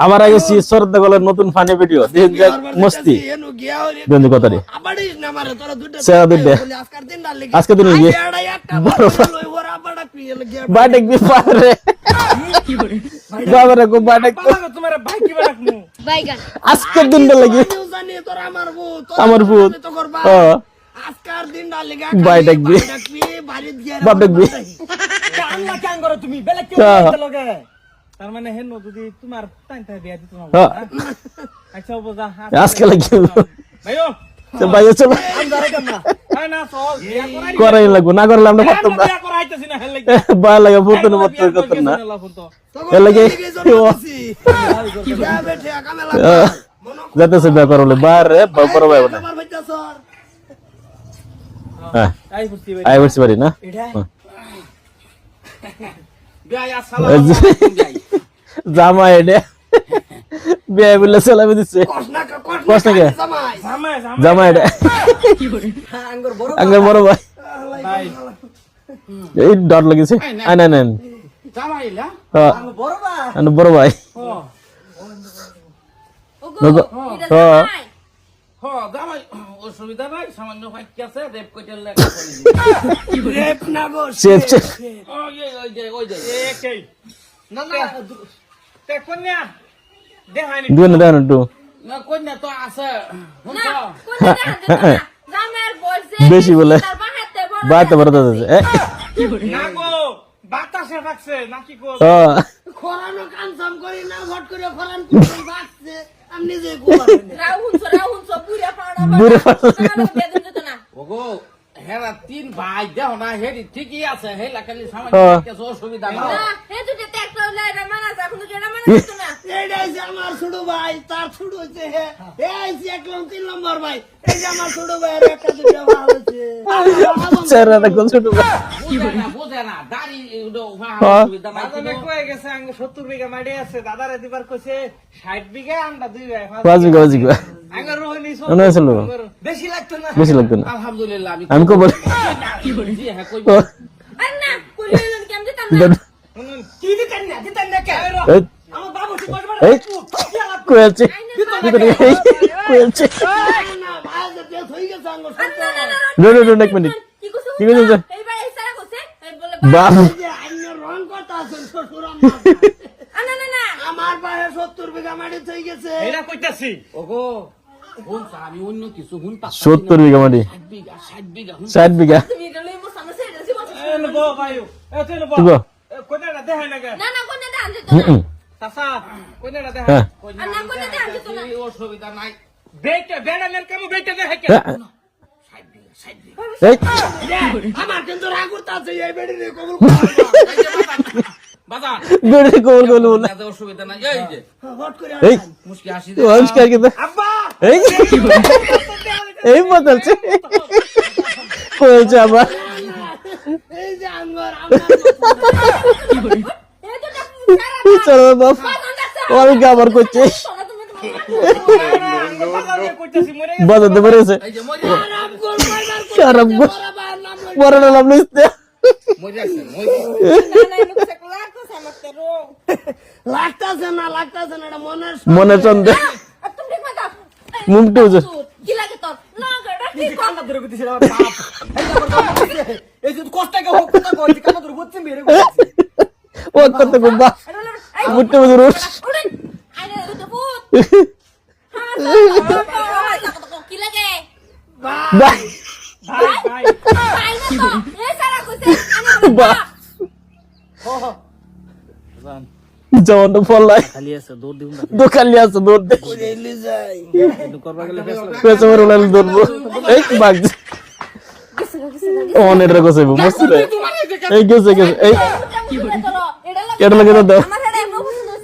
আমার আগে সি সরতে গেলে নতুন ফানি ভিডিও দিন যাক মস্তি। দিন কথারি সেরা দুইটা। আজকে দিন গিয়ে বাটেক বি পারে বাবারে কো বাটেক তোমার ভাই কি রাখমু আজকে দিনটা লাগি। আমার ভূত। আজকার দিন ডালিগা বাই ডাকবি। গিয়ে বাপ ডাকবি আল্লাহ কেন করো তুমি বেলে কেউ। লগে তার মানে হেন যদি তোমার টাইম টাইম বিয়া দিত না। আচ্ছা বোঝা আজকে লাগি ভাইও। তো ভাই চলো আমি ধরে কেন না আরে না সহজ বিয়া করাই করাই লাগবো। না করলে আমরা পারতাম না। বিয়া করাইতেছি না হেল লাগি। ভয় লাগে ফুটতে না মত করতাম না। এর লাগে যাতেছে ব্যাপার হলে। বাইরে বড় ভাই বোনে হ্যাঁ। আই পারি না। বিয়া জামা এডে বিয়ে বলে সালামি দিচ্ছে কষ্ট কে জামাই জামাই জামা এডে আঙ্গর বড় ভাই। ভাই এই ডট লাগিছে। আই না। না জামাইলা হ্যাঁ বড় ভাই। হ্যাঁ অসুবিধা নাই সামান্য ফাঁকি আছে রেপ কইতে লেখা রেপ না গো চেপ চেপ ওই যে ওই যে। না না তে কন্যা দেখানি দুন দেন একটু। না আছে। না না। বেশি বলে। বাতে না গো বাতাসে রাখছে নাকি গো? খরানো কানসাম করি না ঘট করে খরান করে বাঁচছে আমি নিজে কোপারি রাহুন সো রাহুন সো পুরা পাড়া বুড়ে। পাড়া। বেদন যেত না। ওগো হেরা তিন ভাই দেহ না হেরি ঠিকই আছে। হেলা খালি হ্যাঁ। অসুবিধা না না হে দুটো ট্যাক্টর লাই রে মানা যা কিন্তু যেটা মানা যেত না এইটা হইছে আমার ছোট ভাই তার ছোট নম্বর ভাই। এই যে আমার ছোট ভাই একটা দুটো ভাই হইছে চেহারা দেখো ছোট ভাই? বুঝে না না। দাড়ি হ্যাঁ। অসুবিধা নাই দাদা কয়ে গেছে আঙ্গ 70 বিঘা মাটি আছে। দাদারে দিবার কইছে 60 বিঘা আমরা দুই ভাই পাঁচ বিঘা পাঁচ বিঘা। বেশি লাগতো না। বেশি লাগতো না? আলহামদুলিল্লাহ আমি কো বলি হ্যাঁ কই না কইলেন কেমন যেতাম কি দিতেন না? দিতেন না কে এই, এই কয়েছে না হয়ে না না এক মিনিট। কি কইছো কি কইছো? এইবার এই সারা কইছে এই বলে বাপ এই যে আইনে রং কথা আছে শ্বশুর আমার আ না না না। আমার পায়ে সত্তর বিঘা মাটি হয়ে গেছে। এটা কইতাছি ওগো সত্তর বিঘা মাটি। ষাট বিঘা তুই হ্যাঁ। অসুবিধা নাই। এই। বদলছে। কয়েছে আবার? এই যে চলো বাপ অনেকে আবার করছে? বাজাতে পেরেছে মরি খারাপ না লাভ মরি না না এনে কইছে কোলা তো সামতে রো লাগতাছে না না মনের মনে মাতা কি লাগে তোর না গড়া কি কর ধরে কইতেছি আমার বাপ। এই যে আমার বাপ কইতেছে, এই যে কষ্টকে হোক কথা কইছি কান্না ধরে বলছি মেরে ও কত গুম্বা মুটে উজে রুশ উড়েন আইনে তো ভূত হ্যাঁ কি লাগে বাহ ভাই ভাই আইনে তো এই সারা কইছে আমি বাহ জওয়ান ফলাই খালি আছে দৌড় দিউন দোকান লিয়ে আছে দৌড় দে রেলি যাই করবা গেলে পেছে মরে উলাল দৌড়বো এই বাগ অনেক রে গছে মস্ত রে এই গেছে গেছে এই কেটে লাগে দাও আমার হেডে এমন পছন্দ হইছে না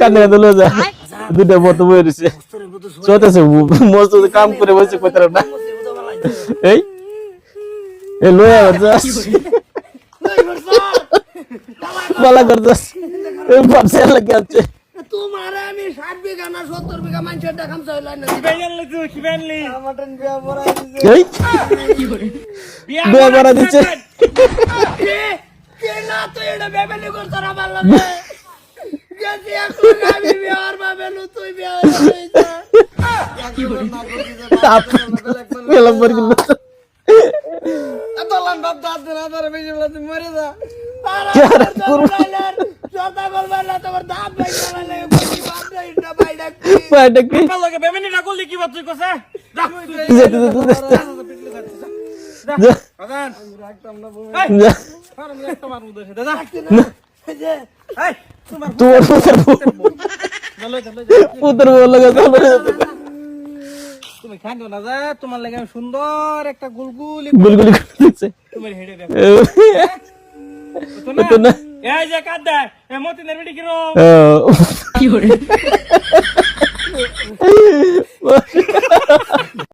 কান্দে কান্দে লয়ে যা দুটা মতো বয়ে দিছে। চলতেছে মস্ত কাম করে বসে কইতার না। এই এ লয়ে যাস বালা করছস এ ভাবছে লাগে আছে। তোমার আমি ষাট বিঘা না সত্তর বিঘা মানুষের দেখাম চাইল না। আমাটন বিয়া পড়াই দিছে বিয়ে না তো এটা করতে না পারলাম না গেছি এখন আমি বিহার ভাবেলু তুই বিহার দলান বাপ দাঁত দেন আবার বেশি বলে মরে যা লাগে কি তোর পুতের পুতের বউ। লাগে তুমি খাইও না যা তোমার লাগে আমি সুন্দর একটা গুলগুলি গুলগুলি করতেছে তোমার হেডে দেখো তো না? এই যে কাদা এ মতিনের বিড়ি কিরো কি হরে